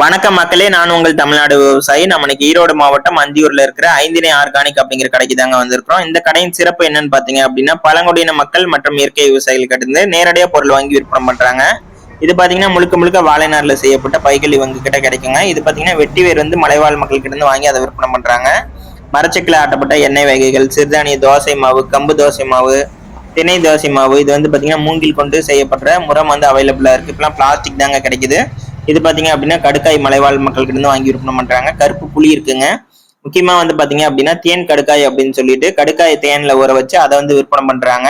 வணக்கம் மக்களே நான் உங்கள் தமிழ்நாடு விவசாயி. நம்ம இன்னைக்கு ஈரோடு மாவட்டம் அந்தியூர்ல இருக்கிற ஐந்தினை ஆர்கானிக் அப்படிங்கிற கடைக்கு தாங்க வந்திருக்கிறோம். இந்த கடையின் சிறப்பு என்னன்னு பாத்தீங்க அப்படின்னா பழங்குடியின மக்கள் மற்றும் இயற்கை விவசாயிகள் கிட்ட நேரடியாக பொருள் வாங்கி விற்பனை பண்றாங்க. இது பாத்தீங்கன்னா முழுக்க முழுக்க வாழைநார்ல செய்யப்பட்ட பைகள் இவங்க கிட்ட கிடைக்குங்க. இது பாத்தீங்கன்னா வெட்டி வேர் வந்து மலைவாழ் மக்கள் கிட்ட இருந்து வாங்கி அதை விற்பனை பண்றாங்க. மரச்சக்கில் ஆட்டப்பட்ட எண்ணெய் வகைகள் சிறுதானிய தோசை மாவு கம்பு தோசை மாவு திணை தோசை மாவு இது வந்து பாத்தீங்கன்னா மூங்கில் கொண்டு செய்யப்படுற முறம் வந்து அவைலபிளா இருக்கு. இப்பெல்லாம் பிளாஸ்டிக் தாங்க கிடைக்குது. இது பார்த்தீங்க அப்படின்னா கடுக்காய் மலைவாழ் மக்கள்கிட்ட வாங்கி விற்பனை பண்றாங்க. கருப்பு புளி இருக்குங்க. முக்கியமா வந்து பாத்தீங்க அப்படின்னா தேன் கடுக்காய் அப்படின்னு சொல்லிட்டு கடுக்காய் தேன்ல ஊற வச்சு அதை வந்து விற்பனை பண்றாங்க.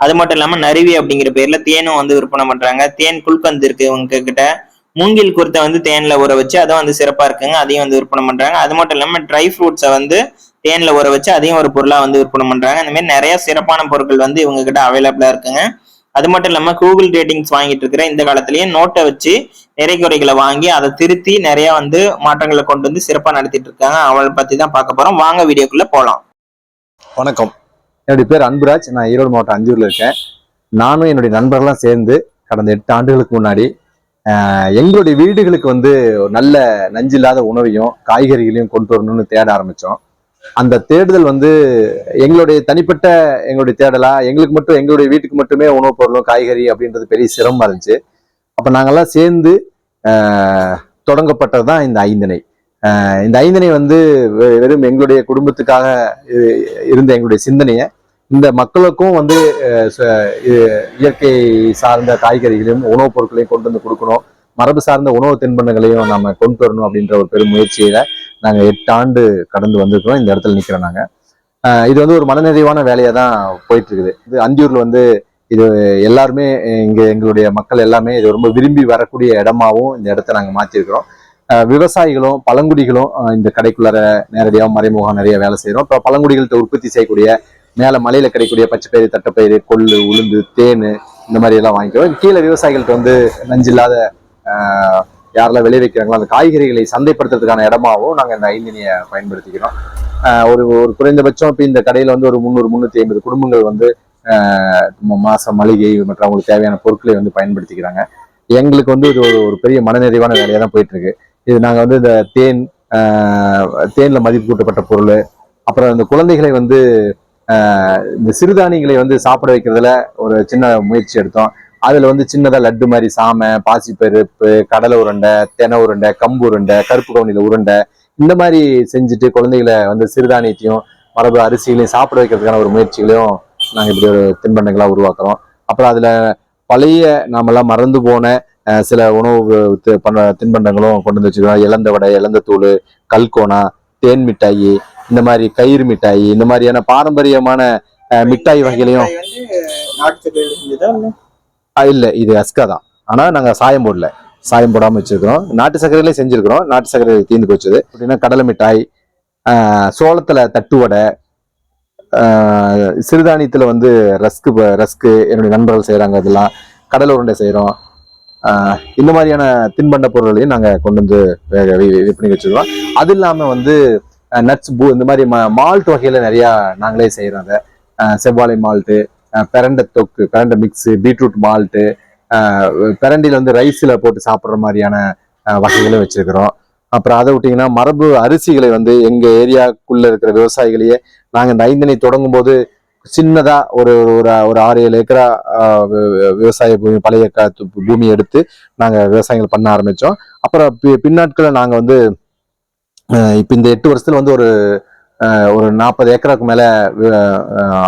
அது மட்டும் இல்லாம நருவி அப்படிங்கிற பேர்ல தேனும் வந்து விற்பனை பண்றாங்க. தேன் குல்கந்து இருக்கு உங்க கிட்ட மூங்கில் குருத்தை வந்து தேன்ல ஊற வச்சு அதுவும் வந்து சிறப்பா இருக்குங்க. அதையும் வந்து விற்பனை பண்றாங்க. அது மட்டும் இல்லாம ட்ரை ஃப்ரூட்ஸை வந்து தேன்ல ஊற வச்சு அதையும் ஒரு பொருளா வந்து விற்பனை பண்றாங்க. இந்த மாதிரி நிறைய சிறப்பான பொருட்கள் வந்து இவங்க கிட்ட அவைலபிளா இருக்குங்க. அது மட்டும் இல்லாம கூகுள் ரேட்டிங்ஸ் வாங்கிட்டு இருக்கிற இந்த காலத்திலயும் நோட்டை வச்சு நிறை குறைகளை வாங்கி அதை திருத்தி நிறைய வந்து மாற்றங்களை கொண்டு வந்து சிறப்பா நடத்திட்டு இருக்காங்க. அவளை பத்தி தான் பார்க்க போறோம். வாங்க வீடியோக்குள்ள போலாம். வணக்கம். என்னுடைய பேர் அன்புராஜ். நான் ஈரோடு மாவட்டம் அஞ்சூர்ல இருக்கேன். நானும் என்னுடைய நண்பர்கள்லாம் சேர்ந்து கடந்த எட்டு ஆண்டுகளுக்கு முன்னாடி எங்களுடைய வீடுகளுக்கு வந்து ஒரு நல்ல நஞ்சில்லாத உணவையும் காய்கறிகளையும் கொண்டு வரணும்னு தேட ஆரம்பிச்சோம். அந்த தேடுதல் வந்து எங்களுடைய தனிப்பட்ட எங்களுடைய தேடலா எங்களுக்கு மட்டும் எங்களுடைய வீட்டுக்கு மட்டுமே உணவுப் பொருளும் காய்கறி அப்படின்றது பெரிய சிரமமா இருந்துச்சு. அப்ப நாங்கெல்லாம் சேர்ந்து ஆஹ், தொடங்கப்பட்டது தான் இந்த ஐந்தனை இந்த ஐந்தனை வந்து வெ- வெறும் எங்களுடைய குடும்பத்துக்காக இருந்த எங்களுடைய சிந்தனையை இந்த மக்களுக்கும் வந்து ச- இயற்கை சார்ந்த காய்கறிகளையும் உணவுப் பொருட்களையும் கொண்டு வந்து கொடுக்கணும். மரபு சார்ந்த உணவு தின்பண்டங்களையும் நம்ம கொண்டு வரணும் அப்படின்ற ஒரு பெரும் முயற்சியில நாங்க எட்டு ஆண்டு கடந்து வந்திருக்கிறோம். இந்த இடத்துல நிக்கிறோம் நாங்க. இது வந்து ஒரு மனநிறைவான வேலையா தான் போயிட்டு இருக்குது இது அந்தியூர்ல வந்து இது எல்லாருமே இங்க எங்களுடைய மக்கள் எல்லாமே இது ரொம்ப விரும்பி வரக்கூடிய இடமாவும் இந்த இடத்த நாங்க மாத்திருக்கிறோம். விவசாயிகளும் பழங்குடிகளும் இந்த கடைக்குள்ளார நேரடியாக மறைமுகம் நிறைய வேலை செய்கிறோம் இப்போ பழங்குடிகள்கிட்ட உற்பத்தி செய்யக்கூடிய மேலே மலையில் கிடைக்கக்கூடிய பச்சைப்பயிறு தட்டைப்பயிறு கொள்ளு உளுந்து தேன் இந்த மாதிரி எல்லாம் வாங்கிக்கிறோம். கீழே விவசாயிகள்கிட்ட வந்து நஞ்சில்லாத ஆஹ், யாரெல்லாம் விளைவிக்கிறாங்களோ அந்த காய்கறிகளை சந்தைப்படுத்துறதுக்கான இடமாவும் நாங்கள் இந்த ஐந்தினியை பயன்படுத்திக்கிறோம். ஒரு ஒரு குறைந்தபட்சம் இப்போ இந்த கடையில் வந்து ஒரு முந்நூறு முந்நூற்றி ஐம்பது குடும்பங்கள் வந்து மாதம் மளிகை மற்றும் அவங்களுக்கு தேவையான பொருட்களை வந்து பயன்படுத்திக்கிறாங்க. எங்களுக்கு வந்து இது ஒரு ஒரு பெரிய மனநிறைவான வேலையாக தான் போயிட்டுருக்கு. இது நாங்கள் வந்து இந்த தேன் தேனில் தேன்ல மதிப்பு கூட்டப்பட்ட பொருள் அப்புறம் இந்த குழந்தைகளை வந்து இந்த சிறுதானியங்களை வந்து சாப்பிட வைக்கிறதுல ஒரு சின்ன முயற்சி எடுத்தோம். அதுல வந்து சின்னதா லட்டு மாதிரி சாமை பாசிப்பருப்பு கடலை உருண்டை தெனை உருண்டை கம்பு உருண்டை கருப்பு கவுனியில உருண்டை இந்த மாதிரி செஞ்சுட்டு குழந்தைகளை வந்து சிறுதானியத்தையும் மரபு அரிசிகளையும் சாப்பிட வைக்கிறதுக்கான ஒரு முயற்சிகளையும் நாங்கள் இப்படி ஒரு தின்பண்டங்களா உருவாக்குறோம். அப்புறம் அதுல பழைய நாமெல்லாம் மறந்து போன சில உணவு தி- பண்ண தின்பண்டங்களும் கொண்டு வந்து வச்சுக்கிறோம் இழந்த வடை இழந்த தூள் கல்கோனா தேன் மிட்டாயி இந்த மாதிரி கயிறு மிட்டாயி இந்த மாதிரியான பாரம்பரியமான மிட்டாய் வகைகளையும் இல்லை இது அஸ்கா தான். ஆனால் நாங்கள் சாயம் போடல. சாயம் போடாமல் வச்சிருக்கிறோம். நாட்டு சர்க்கரையிலே செஞ்சுருக்கிறோம். நாட்டு சர்க்கரை தீர்ந்து போச்சது. அப்படின்னா கடலை மிட்டாய் சோளத்தில் தட்டுவடை தட்டு வடை வந்து ரஸ்க்கு ரஸ்க்கு என்னுடைய நண்பர்கள் செய்கிறாங்க அதெல்லாம். கடல் உருண்டை செய்கிறோம் இந்த மாதிரியான தின்பண்ட பொருள்களையும் நாங்கள் கொண்டு வந்து வி- விற்பனை வச்சுருக்கோம் அது இல்லாமல் வந்து நட்ஸ் பூ இந்த மாதிரி மால்ட் வகையில் நிறையா நாங்களே செய்கிறோம் அதை. செவ்வாழை மால்ட்டு பிரண்டை தொக்கு பிரண்டை மிக்ஸு பீட்ரூட் மால்ட்டு பிரண்டியில் வந்து ரைஸில் போட்டு சாப்பிட்ற மாதிரியான வகைகளும் வச்சுருக்குறோம். அப்புறம் அதை விட்டிங்கன்னா மரபு அரிசிகளை வந்து எங்கள் ஏரியாக்குள்ளே இருக்கிற விவசாயிகளையே நாங்கள் இந்த ஐந்தனை தொடங்கும் போது சின்னதாக ஒரு ஒரு ஒரு ஆறு ஏழு ஏக்கரா வி- விவசாய பூமி பழைய க- பூமி எடுத்து நாங்கள் விவசாயங்கள் பண்ண ஆரம்பித்தோம் அப்புறம் பி- பின்னாட்களில் நாங்கள் வந்து இப்போ இந்த எட்டு வருஷத்தில் வந்து ஒரு ஒரு நாற்பது ஏக்கருக்கு மேலே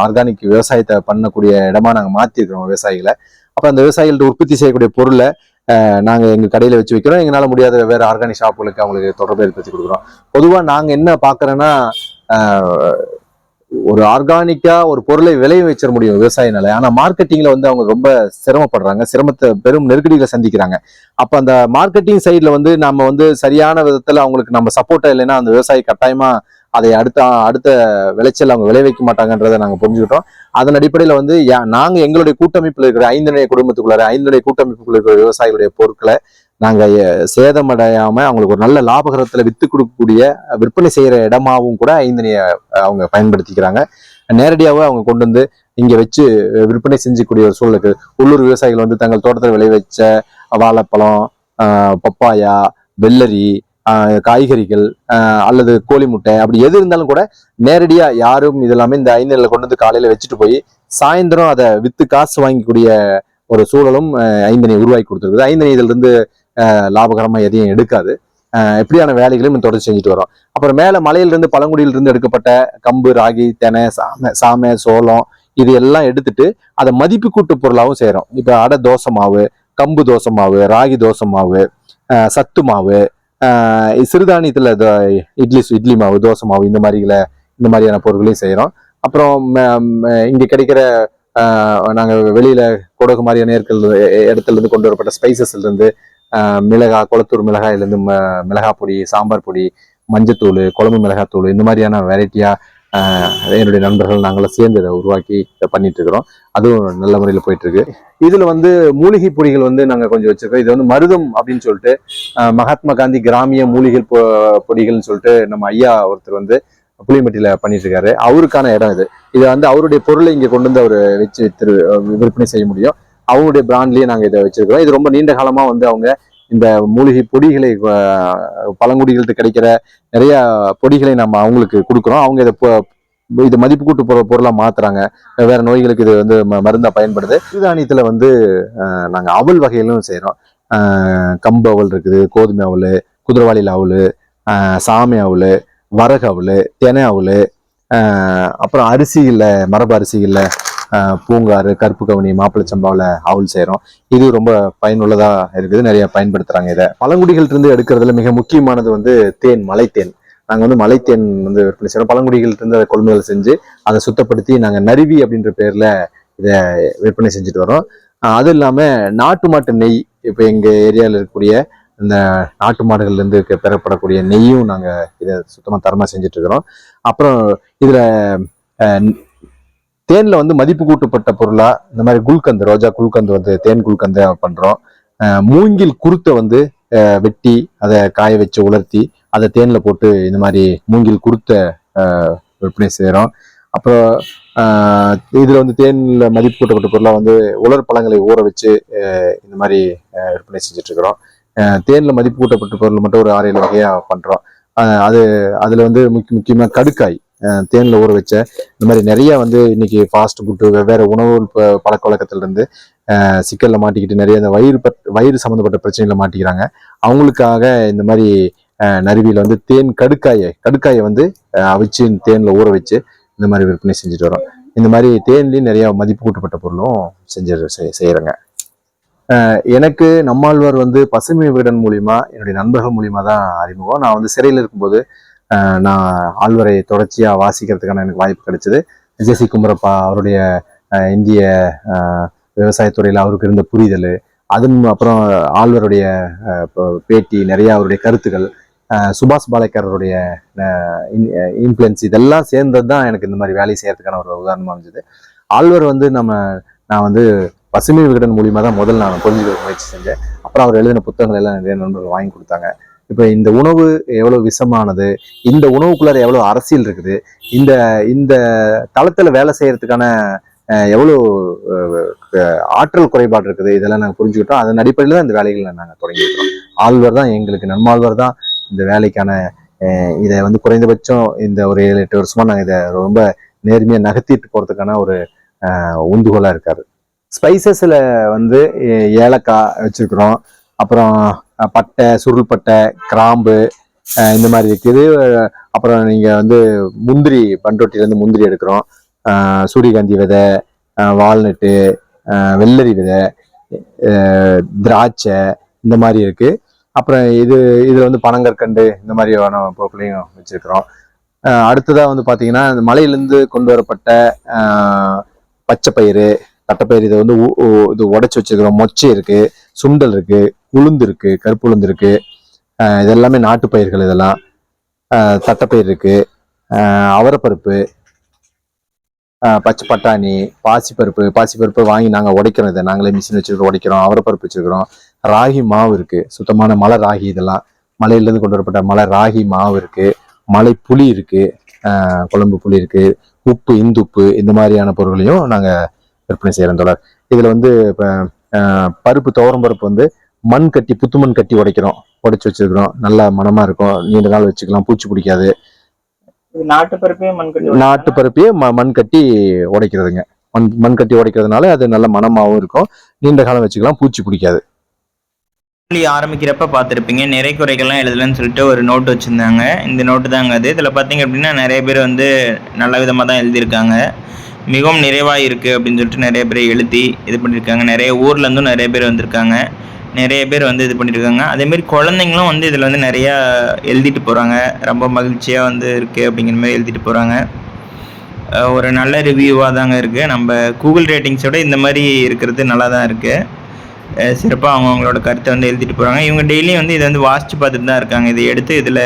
ஆர்கானிக் விவசாயத்தை பண்ணக்கூடிய இடமா நாங்கள் மாற்றிருக்கிறோம் விவசாயிகளை. அப்போ அந்த விவசாயிகள்ட்ட உற்பத்தி செய்யக்கூடிய பொருளை நாங்கள் எங்கள் கடையில் வச்சு வைக்கிறோம். எங்களால் முடியாத வேறு ஆர்கானிக் ஷாப்புகளுக்கு அவங்களுக்கு தொடர்பு ஏற்படுத்தி கொடுக்குறோம். பொதுவாக நாங்கள் என்ன பார்க்குறோன்னா ஒரு ஆர்கானிக்காக ஒரு பொருளை விளைய வச்சிட முடியும் விவசாயினால. ஆனால் மார்க்கெட்டிங்கில் வந்து அவங்க ரொம்ப சிரமப்படுறாங்க. சிரமத்தை பெரும் நெருக்கடிகளை சந்திக்கிறாங்க. அப்போ அந்த மார்க்கெட்டிங் சைடில் வந்து நம்ம வந்து சரியான விதத்தில் அவங்களுக்கு நம்ம சப்போர்ட்டாக இல்லைன்னா அந்த விவசாயி கட்டாயமாக அதை அடுத்த அடுத்த விளைச்சல் அவங்க விளைவிக்க மாட்டாங்கன்றதை நாங்கள் புரிஞ்சுக்கிட்டோம். அதன் அடிப்படையில் வந்து யா- எங்களுடைய கூட்டமைப்பில் இருக்கிற ஐந்தனைய குடும்பத்துக்குள்ளார ஐந்தனைய கூட்டமைப்புக்குள்ள இருக்கிற விவசாயிகளுடைய பொருட்களை நாங்கள் சேதமடையாமல் அவங்களுக்கு ஒரு நல்ல லாபகரத்தில் விற்று கொடுக்கக்கூடிய விற்பனை செய்கிற இடமாவும் கூட ஐந்தனைய அவங்க பயன்படுத்திக்கிறாங்க. நேரடியாகவே அவங்க கொண்டு வந்து இங்கே வச்சு விற்பனை செஞ்சக்கூடிய ஒரு சூழலுக்கு உள்ளூர் விவசாயிகள் வந்து தங்கள் தோட்டத்தில் விளைவிச்ச வாழைப்பழம் பப்பாயா வெள்ளரி காய்கறிகள் அல்லது கோழி முட்டை அப்படி எது இருந்தாலும் கூட நேரடியாக யாரும் இது எல்லாமே இந்த ஐந்தனில கொண்டு வந்து காலையில் வச்சுட்டு போய் சாயந்தரம் அதை வித்து காசு வாங்கிக்கூடிய ஒரு சூழலும் ஐந்தனை உருவாக்கி கொடுத்துருக்குது. ஐந்தனை இதிலிருந்து லாபகரமாக எதையும் எடுக்காது. எப்படியான இப்படியான வேலைகளையும் தொடர்ச்சி செஞ்சுட்டு வரோம். அப்புறம் மேலே மலையிலிருந்து பழங்குடியிலிருந்து எடுக்கப்பட்ட கம்பு ராகி தெனை சாமை சாமை சோளம் இது எல்லாம் எடுத்துட்டு அதை மதிப்பு கூட்டு பொருளாகவும் செய்கிறோம். இப்போ அடை தோசை மாவு கம்பு தோசை மாவு ராகி தோசை மாவு சத்து மாவு சிறுதானியத்தில் இட்லி இட்லி மாவு தோசை மாவு இந்த மாதிரிகளை இந்த மாதிரியான பொருட்களையும் செய்கிறோம் அப்புறம் ம- ம- கிடைக்கிற நாங்கள் வெளியில் கொடகு மாதிரியான ஏற்கள் இடத்துலேருந்து கொண்டு வரப்பட்ட ஸ்பைசஸ்லேருந்து மிளகா குளத்தூர் மிளகாயிலேருந்து ம- பொடி சாம்பார் பொடி மஞ்சத்தூள் குழம்பு மிளகாத்தூள் இந்த மாதிரியான வெரைட்டியாக என்னுடைய நண்பர்கள் நாங்களாம் சேர்ந்து இதை உருவாக்கி இதை பண்ணிட்டு இருக்கிறோம் அதுவும் நல்ல முறையில் போயிட்டு இருக்கு இதுல வந்து மூலிகை பொடிகள் வந்து நாங்க கொஞ்சம் வச்சிருக்கோம். இது வந்து மருதம் அப்படின்னு சொல்லிட்டு மகாத்மா காந்தி கிராமிய மூலிகை பொ- பொடிகள்னு சொல்லிட்டு நம்ம ஐயா ஒருத்தர் வந்து புளிமட்டியில பண்ணிட்டு இருக்காரு அவருக்கான இடம் இது. இதை வந்து அவருடைய பொருளை இங்க கொண்டு வந்து அவர் வச்சு திரு விற்பனை செய்ய முடியும். அவங்களுடைய பிராண்ட்லயே நாங்க இதை வச்சிருக்கிறோம். இது ரொம்ப நீண்ட காலமா வந்து அவங்க இந்த மூலிகை பொடிகளை பழங்குடிகளுக்கு பழங்குடிகள்கிட்ட கிடைக்கிற நிறைய பொடிகளை நம்ம அவங்களுக்கு கொடுக்குறோம். அவங்க இதை இது மதிப்பு கூட்டு போகிற பொருளா மாத்துறாங்க. வேற நோய்களுக்கு இது வந்து ம- மருந்தா பயன்படுது. சிறுதானியத்துல வந்து நாங்கள் நாங்க அவல் வகைகளும் செய்கிறோம் கம்பு அவல் இருக்குது கோதுமை அவல் குதிரவாளியில் அவல் சாமி அவல் வரகு அவல் தெனை அவல் அப்புறம் அப்புறம் அரிசிகளில் மரபு அரிசிகளில் பூங்காறு கருப்பு கவுனி மாப்பிள்ளை சம்பாவில் அவல் செய்கிறோம் இது ரொம்ப பயனுள்ளதாக இருக்குது. நிறைய பயன்படுத்துகிறாங்க இதை. பழங்குடிகள்ட்ட இருந்து எடுக்கிறதுல மிக முக்கியமானது வந்து தேன் மலைத்தேன். நாங்கள் வந்து மலைத்தேன் வந்து விற்பனை செய்கிறோம் பழங்குடிகள்ட்ட இருந்து அதை கொள்முதல் செஞ்சு அதை சுத்தப்படுத்தி நாங்கள் நருவி அப்படின்ற பேரில் இதை விற்பனை செஞ்சுட்டு வரோம். அது இல்லாமல் நாட்டு மாட்டு நெய் இப்போ எங்கள் ஏரியாவில் இருக்கக்கூடிய இந்த நாட்டு மாடுகள்லேருந்து பெறப்படக்கூடிய நெய்யும் நாங்கள் இதை சுத்தமாக தரமாக செஞ்சுட்டு இருக்கிறோம். அப்புறம் இதில் தேனில் வந்து மதிப்பு கூட்டப்பட்ட பொருளா இந்த மாதிரி குல்கந்து ரோஜா குல்கந்து வந்து தேன் குல்கந்து பண்றோம். மூங்கில் குருத்தை வந்து வெட்டி அதை காய வச்சு உலர்த்தி அதை தேனில் போட்டு இந்த மாதிரி மூங்கில் குருத்த விற்பனை செய்கிறோம் அப்புறம் இதில் வந்து தேனில் மதிப்பு கூட்டப்பட்ட பொருளாக வந்து உலர் பழங்களை ஊற வச்சு இந்த மாதிரி விற்பனை செஞ்சிட்ருக்குறோம் தேனில் மதிப்பு கூட்டப்பட்ட பொருள் மட்டும் ஒரு ஆறு ஏழு வகையாக பண்ணுறோம் அது அதில் வந்து முக்கிய முக்கியமாக கடுக்காய். தேனில் ஊற வச்ச. இந்த மாதிரி நிறைய வந்து இன்னைக்கு ஃபாஸ்ட் ஃபுட்டு வெவ்வேறு உணவு ப- பழக்க வழக்கத்துல இருந்து மாட்டிக்கிட்டு நிறைய இந்த வயிறு பட் வயிறு சம்மந்தப்பட்ட பிரச்சனைகளை மாட்டிக்கிறாங்க. அவங்களுக்காக இந்த மாதிரி அஹ் வந்து தேன் கடுக்காயை கடுக்காயை வந்து அவிச்சு தேனில் ஊற வச்சு இந்த மாதிரி விற்பனை செஞ்சுட்டு வரோம். இந்த மாதிரி தேன்லேயும் நிறையா மதிப்பு கூட்டப்பட்ட பொருளும் செஞ்சு செய்- செய்யறேங்க. எனக்கு நம்மாழ்வார் வந்து பசுமை விகடன் மூலியமா என்னுடைய நண்பர்கள் மூலியமா தான் அறிமுகம். நான் வந்து சிறையில் இருக்கும்போது நான் ஆழ்வரை தொடர்ச்சியா வாசிக்கிறதுக்கான எனக்கு வாய்ப்பு கிடைச்சது. ஜெசி குமரப்பா அவருடைய இந்திய விவசாயத்துறையில் அவருக்கு இருந்த புரிதல் அதன் அப்புறம் ஆழ்வருடைய பேட்டி நிறைய அவருடைய கருத்துக்கள் சுபாஷ் பாலேக்கருடைய இன்ஃப்ளூயன்ஸ் இதெல்லாம் சேர்ந்தது தான் எனக்கு இந்த மாதிரி வேலை செய்யறதுக்கான ஒரு உதாரணமாக இருந்தது. ஆழ்வர் வந்து நம்ம நான் வந்து பசுமை விகடன் மூலியமாக தான் முதல்ல நான் புரிஞ்சுக்க முயற்சி செஞ்சேன். அப்புறம் அவர் எழுதின புத்தகங்கள் எல்லாம் நிறைய நண்பர்கள் வாங்கி கொடுத்தாங்க. இப்போ இந்த உணவு எவ்வளோ விஷமானது? இந்த உணவுக்குள்ளார எவ்வளோ அரசியல் இருக்குது? இந்த இந்த தளத்தில் வேலை செய்கிறதுக்கான எவ்வளோ ஆற்றல் குறைபாடு இருக்குது? இதெல்லாம் நாங்கள் புரிஞ்சுக்கிட்டோம். அதன் அடிப்படையில் தான் இந்த வேலைகளை நாங்கள் தொடங்கியிருக்கிறோம். ஆழ்வர் தான் எங்களுக்கு நம்மாழ்வார் தான். இந்த வேலைக்கான இதை வந்து குறைந்தபட்சம் இந்த ஒரு ஏழு எட்டு வருஷமாக நாங்கள் இதை ரொம்ப நேர்மையாக நகர்த்திட்டு போகிறதுக்கான ஒரு உந்துகோலாக இருக்கார். இருக்காரு வந்து ஏலக்காய் வச்சுருக்குறோம். அப்புறம் பட்டை சுருள் பட்டை கிராம்பு இந்த மாதிரி இருக்குது அப்புறம் நீங்கள் வந்து முந்திரி பண்ரொட்டிலேருந்து முந்திரி எடுக்கிறோம். சூரியகாந்தி விதை வால்நட்டு வெள்ளரி விதை திராட்சை இந்த மாதிரி இருக்குது அப்புறம் இது இதில் வந்து பனங்கற்கண்டு இந்த மாதிரியான பொருட்களையும் வச்சிருக்கிறோம். அடுத்ததாக வந்து பார்த்தீங்கன்னா இந்த மலையிலேருந்து கொண்டு வரப்பட்ட பச்சை பயிறு தட்டைப்பயிறு இதை வந்து இது உடச்சி வச்சிருக்கிறோம். மொச்சை இருக்குது சுண்டல் இருக்குது உளுந்து இருக்கு கருப்பு உளுந்து இருக்கு அஹ் இது எல்லாமே நாட்டு பயிர்கள் இதெல்லாம். தட்டைப்பயிர் இருக்கு. அவரைப்பருப்பு பச்சை பட்டாணி பாசிப்பருப்பு பாசிப்பருப்பு வாங்கி நாங்கள் உடைக்கிறோம் இதை. நாங்களே மிஷின் வச்சுருக்கோம் உடைக்கிறோம் அவரைப்பருப்பு வச்சுருக்கிறோம். ராகி மாவு இருக்கு. சுத்தமான மலை ராகி இதெல்லாம். மலையிலேருந்து கொண்டு வரப்பட்ட மலை ராகி மாவு இருக்கு. மலை புளி இருக்கு குழம்பு புளி இருக்கு. உப்பு இந்துப்பு இந்த மாதிரியான பொருட்களையும் நாங்கள் விற்பனை செய்கிறோம் தொடர் இதில் வந்து இப்போ பருப்பு துவரம் பருப்பு வந்து மண் கட்டி புத்து மண் கட்டி உடைக்கிறோம். உடைச்சு வச்சிருக்கிறோம். நல்ல மனமா இருக்கும். நீண்ட நாள் வச்சுக்கலாம். பூச்சி பிடிக்காது. நாட்டு பருப்பே மண் கட்டி நாட்டு பருப்பையே ம மண் கட்டி உடைக்கிறதுங்க. மண் மண் கட்டி உடைக்கிறதுனால அது நல்ல மனமாவும் இருக்கும். நீண்ட காலம் வச்சுக்கலாம். பூச்சி பிடிக்காது. ஆரம்பிக்கிறப்ப பார்த்துருப்பீங்க. நிறை குறைகள்லாம் எழுதலன்னு சொல்லிட்டு ஒரு நோட் வச்சுருந்தாங்க. இந்த நோட்டு தாங்க அது. இதில் பார்த்தீங்க அப்படின்னா நிறைய பேர் வந்து நல்ல விதமாக தான் எழுதியிருக்காங்க. மிகவும் நிறைவாக இருக்குது அப்படின்னு சொல்லிட்டு நிறைய பேர் எழுதி இது பண்ணியிருக்காங்க. நிறைய ஊர்லேருந்தும் நிறைய பேர் வந்திருக்காங்க. நிறைய பேர் வந்து இது பண்ணியிருக்காங்க அதேமாரி குழந்தைங்களும் வந்து இதில் வந்து நிறையா எழுதிட்டு போகிறாங்க ரொம்ப மகிழ்ச்சியாக வந்து இருக்குது அப்படிங்கிற மாதிரி எழுதிட்டு போகிறாங்க ஒரு நல்ல ரிவ்யூவாக தாங்க இருக்குது நம்ம கூகுள் ரேட்டிங்ஸோட இந்த மாதிரி இருக்கிறது நல்லா தான் இருக்குது சிறப்பாக அவங்கவுங்களோட கருத்தை வந்து எழுதிட்டு போகிறாங்க இவங்க டெய்லியும் வந்து இதை வந்து வாசித்து பார்த்துட்டு தான் இருக்காங்க. இதை எடுத்து இதில்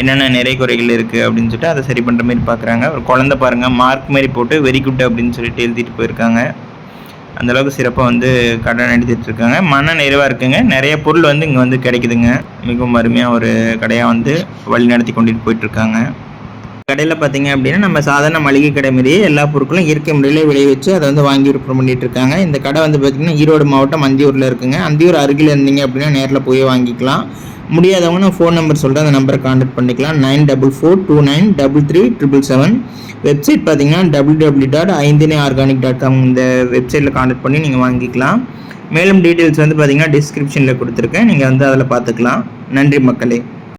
என்னென்ன நிறை குறைகள் இருக்குது அப்படின்னு சொல்லிட்டு அதை சரி பண்ணுற மாதிரி பார்க்குறாங்க. ஒரு குழந்தை பாருங்கள் மார்க் மாதிரி போட்டு வெரி குட் அப்படின்னு சொல்லிட்டு எழுதிட்டு போயிருக்காங்க. அந்தளவுக்கு சிறப்பாக வந்து கடை எழுதிட்டு இருக்காங்க மன நிறைவாக இருக்குங்க. நிறைய பொருள் வந்து இங்கே வந்து கிடைக்குதுங்க. மிகவும் அருமையாக ஒரு கடையாக வந்து வழி நடத்தி கொண்டுட்டு போயிட்டுருக்காங்க கடையில் பார்த்தீங்க அப்படின்னா நம்ம சாதாரண மளிகை கடை மாதிரியே எல்லா பொருட்களும் இயற்கை முறையிலே விளைவிச்சு அதை வந்து வாங்கி விற்பனை பண்ணிட்டு இருக்காங்க. இந்த கடை வந்து பார்த்தீங்கன்னா ஈரோடு மாவட்டம் அந்தியூரில் இருக்குங்க. அந்தியூர் அருகில் இருந்தீங்க அப்படின்னா நேரில் போய் வாங்கிக்கலாம். முடியாதவங்க நான் ஃபோன் நம்பர் சொல்கிறேன் அந்த நம்பரை காண்டாக்ட் பண்ணிக்கலாம். Nine double four two nine double three triple seven. Website பார்த்தீங்கன்னா double W dot Ainthinai organic dot com இந்த வெப்சைட்டில் காண்டாக்ட் பண்ணி நீங்கள் வாங்கிக்கலாம். மேலும் டீட்டெயில்ஸ் வந்து பார்த்தீங்கன்னா டிஸ்கிரிப்ஷனில் கொடுத்துருக்கேன். நீங்கள் வந்து அதில் பார்த்துக்கலாம் நன்றி மக்களே.